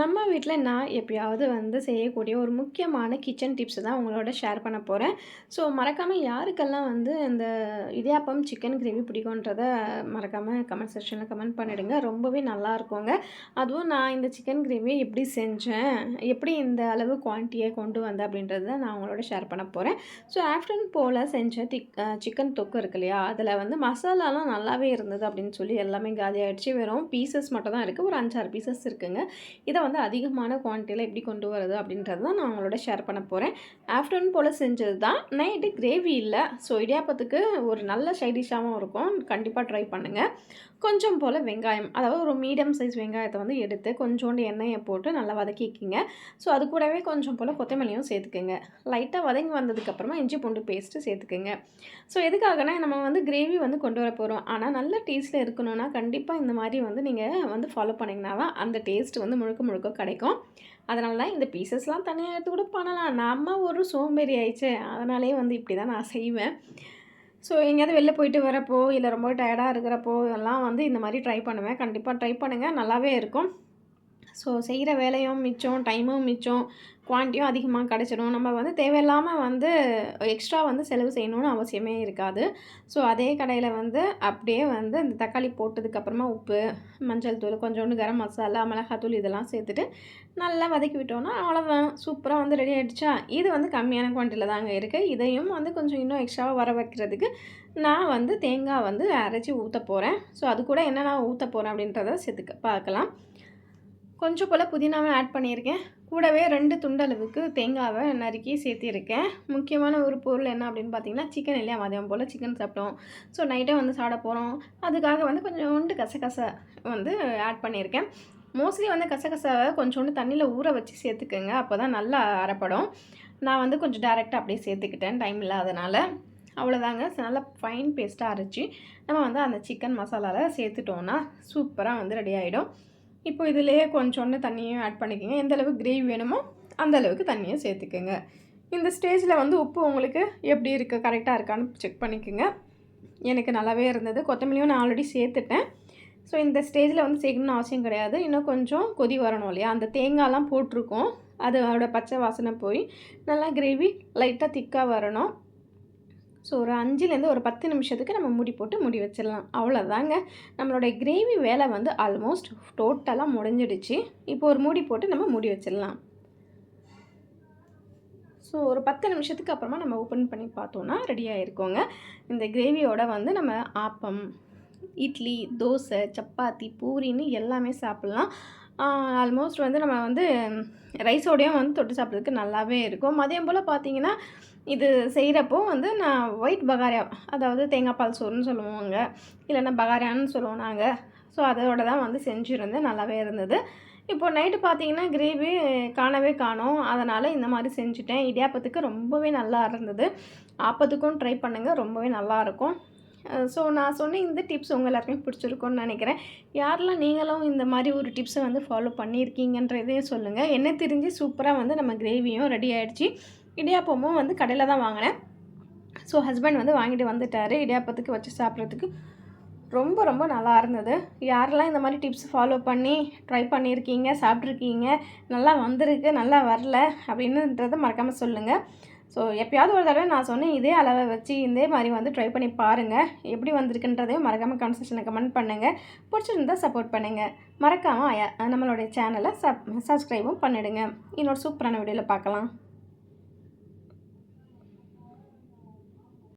நம்ம வீட்டில் நான் எப்பயாவது வந்து செய்யக்கூடிய ஒரு முக்கியமான கிச்சன் டிப்ஸ் தான் உங்களோட ஷேர் பண்ண போகிறேன் ஸோ மறக்காமல் யாருக்கெல்லாம் வந்து இந்த இடியாப்பம், சிக்கன் கிரேவி பிடிக்கும்ன்றத மறக்காமல் கமெண்ட் செக்ஷனில் கமெண்ட் பண்ணிடுங்க. ரொம்பவே நல்லா இருக்குங்க அதுவும் நான் இந்த சிக்கன் கிரேவியை எப்படி செஞ்சேன், எப்படி இந்த அளவு குவான்டியை கொண்டு வந்தேன் அப்படின்றத நான் உங்களோட ஷேர் பண்ண போகிறேன் ஸோ ஆஃப்டர்நூன் போல் செஞ்ச திக் சிக்கன் தொக்கு இருக்கு இல்லையா, அதில் வந்து மசாலாலாம் நல்லாவே இருந்தது அப்படின்னு சொல்லி எல்லாமே காலியாயிடுச்சு. வெறும் பீசஸ் மட்டும் தான் இருக்குது ஒரு 5, 6 பீசஸ் இருக்குங்க. இதை வந்து அதிகமான குவான்டிட்டியில் எப்படி கொண்டு வரது அப்படின்றது தான் நான் உங்களோட ஷேர் பண்ண போகிறேன் ஆஃப்டர்நூன் போல் செஞ்சது தான். நைட்டு கிரேவி இல்லை. ஸோ இடியாப்பத்துக்கு ஒரு நல்ல சைடிஷாகவும் இருக்கும். கண்டிப்பாக ட்ரை பண்ணுங்கள் கொஞ்சம் போல் வெங்காயம், அதாவது ஒரு மீடியம் சைஸ் வெங்காயத்தை வந்து எடுத்து கொஞ்சோண்டு எண்ணெயை போட்டு நல்லா வதக்கிக்கிங்க. ஸோ அது கூடவே கொஞ்சம் போல் கொத்தமல்லியும் சேர்த்துக்குங்க. லைட்டாக வதங்கி வந்ததுக்கப்புறமா இஞ்சி பூண்டு பேஸ்ட்டு சேர்த்துக்குங்க. ஸோ எதுக்காகனா நம்ம வந்து கிரேவி வந்து கொண்டு வர போகிறோம் ஆனால் நல்ல டேஸ்ட்டில் இருக்கணும்னா கண்டிப்பாக இந்த மாதிரி வந்து நீங்கள் வந்து ஃபாலோ பண்ணிங்கன்னா தான் அந்த டேஸ்ட் வந்து முழுக்க முழுக்க கிடைக்கும். அதனால தான் இந்த பீசஸ்லாம் தனியாக எடுத்து கூட பண்ணலாம். நம்ம ஒரு சோம்பேறி ஆயிடுச்சே. அதனாலேயே வந்து இப்படி தான் நான் செய்வேன். ஸோ எங்கேயாவது வெளில போயிட்டு வரப்போ, இல்லை ரொம்ப டயர்டாக இருக்கிறப்போ எல்லாம் வந்து இந்த மாதிரி ட்ரை பண்ணுவேன். கண்டிப்பாக ட்ரை பண்ணுங்கள் நல்லாவே இருக்கும். ஸோ செய்கிற வேலையும் மிச்சம், டைமும் மிச்சம், குவான்டிட்டியும் அதிகமாக கிடச்சிடும். நம்ம வந்து தேவையில்லாமல் வந்து எக்ஸ்ட்ரா வந்து செலவு செய்யணும்னு அவசியமே இருக்காது. ஸோ அதே கடையில் வந்து அப்படியே வந்து இந்த தக்காளி போட்டதுக்கப்புறமா உப்பு, மஞ்சள் தூள், கொஞ்சோண்டு கரம் மசாலா, மிளகாத்தூள் இதெல்லாம் சேர்த்துட்டு நல்லா வதக்கி விட்டோம்னா அவ்வளோ சூப்பராக வந்து ரெடி ஆகிடுச்சா இது வந்து கம்மியான குவான்டிட்டில தாங்க இருக்குது இதையும் வந்து கொஞ்சம் இன்னும் எக்ஸ்ட்ராவாக வர வைக்கிறதுக்கு நான் வந்து தேங்காய் வந்து அரைச்சி ஊற்ற போகிறேன் ஸோ அது கூட நான் ஊற்றப் போகிறேன் அப்படின்றத சேர்த்துக்க பார்க்கலாம். கொஞ்சம் போல் புதினாவை ஆட் பண்ணியிருக்கேன். கூடவே ரெண்டு துண்டளவுக்கு தேங்காவை நறுக்கி சேர்த்திருக்கேன். முக்கியமான ஒரு பொருள் என்ன அப்படின்னு பார்த்தீங்கன்னா, சிக்கன் இல்லையா? மதியம் போல் சிக்கன் சாப்பிட்டோம். ஸோ நைட்டே வந்து சாப்பிட போகிறோம் அதுக்காக வந்து கொஞ்சோண்டு கசகச வந்து ஆட் பண்ணியிருக்கேன். மோஸ்ட்லி வந்து கசகசாவை கொஞ்சோண்டு தண்ணியில் ஊற வச்சு சேர்த்துக்குங்க அப்போ தான் நல்லா அரைப்படும். நான் வந்து கொஞ்சம் டேரெக்டாக அப்படியே சேர்த்துக்கிட்டேன். டைம் இல்லாதனால. அவ்வளோதாங்க. நல்லா ஃபைன் பேஸ்ட்டாக அரைச்சி நம்ம வந்து அந்த சிக்கன் மசாலாவில் சேர்த்துட்டோன்னா சூப்பராக வந்து ரெடி ஆகிடும் இப்போ இதிலேயே கொஞ்சோண்டு தண்ணியும் ஆட் பண்ணிக்கோங்க எந்த அளவுக்கு கிரேவி வேணுமோ அந்த அளவுக்கு தண்ணியும் சேர்த்துக்கோங்க இந்த ஸ்டேஜில் வந்து உப்பு உங்களுக்கு எப்படி இருக்குது கரெக்டாக இருக்கான்னு செக் பண்ணிக்கோங்க எனக்கு நல்லாவே இருந்தது. கொத்தமல்லியும் நான் ஆல்ரெடி சேர்த்துட்டேன். ஸோ இந்த ஸ்டேஜில் வந்து சேர்க்கணும்னு அவசியம் கிடையாது. இன்னும் கொஞ்சம் கொதி வரணும் இல்லையா? அந்த தேங்காய்லாம் போட்டிருக்கோம். அதோட பச்சை வாசனை போய் நல்லா கிரேவி லைட்டாக திக்காக வரணும். ஸோ ஒரு அஞ்சுலேருந்து ஒரு 10 நிமிஷத்துக்கு நம்ம மூடி போட்டு மூடி வச்சிடலாம். அவ்வளோதாங்க. நம்மளுடைய கிரேவி வேலை வந்து ஆல்மோஸ்ட் டோட்டலாக முடிஞ்சிடுச்சு. இப்போ ஒரு மூடி போட்டு நம்ம மூடி வச்சிடலாம். ஸோ ஒரு 10 நிமிஷத்துக்கு அப்புறமா நம்ம ஓப்பன் பண்ணி பார்த்தோன்னா ரெடி ஆகிருக்கோங்க இந்த கிரேவியோட வந்து நம்ம ஆப்பம், இட்லி, தோசை, சப்பாத்தி, பூரின்னு எல்லாமே சாப்பிட்லாம் ஆல்மோஸ்ட் வந்து நம்ம வந்து ரைஸோடையும் வந்து தொட்டு சாப்பிட்றதுக்கு நல்லாவே இருக்கும். மதியம் போல் பார்த்தீங்கன்னா, இது செய்கிறப்போ வந்து நான் ஒயிட் பகாரியா அதாவது தேங்காய் பால் சோறுன்னு சொல்லுவாங்க. இல்லைன்னா பகாரியான்னு சொல்லுவோம் நாங்கள் ஸோ அதோட தான் வந்து செஞ்சுருந்தேன் நல்லாவே இருந்தது. இப்போது நைட்டு பார்த்தீங்கன்னா, கிரேவி காணவே காணோம். அதனால் இந்த மாதிரி செஞ்சுட்டேன். இடியாப்பத்துக்கு ரொம்பவே நல்லா இருந்தது. ஆப்பத்துக்கும் ட்ரை பண்ணுங்கள் ரொம்பவே நல்லா இருக்கும் ஸோ நான் சொன்ன இந்த டிப்ஸ் உங்கள் எல்லாருக்குமே பிடிச்சிருக்கும்னு நினைக்கிறேன். யாரெல்லாம் நீங்களும் இந்த மாதிரி ஒரு டிப்ஸை வந்து ஃபாலோ பண்ணியிருக்கீங்கன்றதையும் சொல்லுங்கள் என்ன தெரிஞ்சு சூப்பராக வந்து நம்ம கிரேவியும் ரெடி ஆகிடுச்சி இடியாப்பமும் வந்து கடையில் தான் வாங்கினேன் ஸோ ஹஸ்பண்ட் வந்து வாங்கிட்டு வந்துட்டார் இடியாப்பத்துக்கு வச்சு சாப்பிட்றதுக்கு ரொம்ப ரொம்ப நல்லா இருந்தது. யாரெல்லாம் இந்த மாதிரி டிப்ஸ் ஃபாலோ பண்ணி ட்ரை பண்ணியிருக்கீங்க, சாப்பிட்ருக்கீங்க நல்லா வந்திருக்கு, நல்லா வரல அப்படின்னுன்றத மறக்காமல் சொல்லுங்கள் ஸோ எப்பயாவது ஒரு தடவை நான் சொன்னேன் இதே அளவை வச்சு இதே மாதிரி வந்து ட்ரை பண்ணி பாருங்கள் எப்படி வந்திருக்குன்றதையும் மறக்காமல் கமெண்ட் கமெண்ட் பண்ணுங்க. பிடிச்சிருந்தா சப்போர்ட் பண்ணுங்கள் மறக்காமல் நம்மளுடைய சேனலை சப் சப்ஸ்கிரைபும் பண்ணிவிடுங்க இன்னொரு சூப்பரான வீடியோவில் பார்க்கலாம்.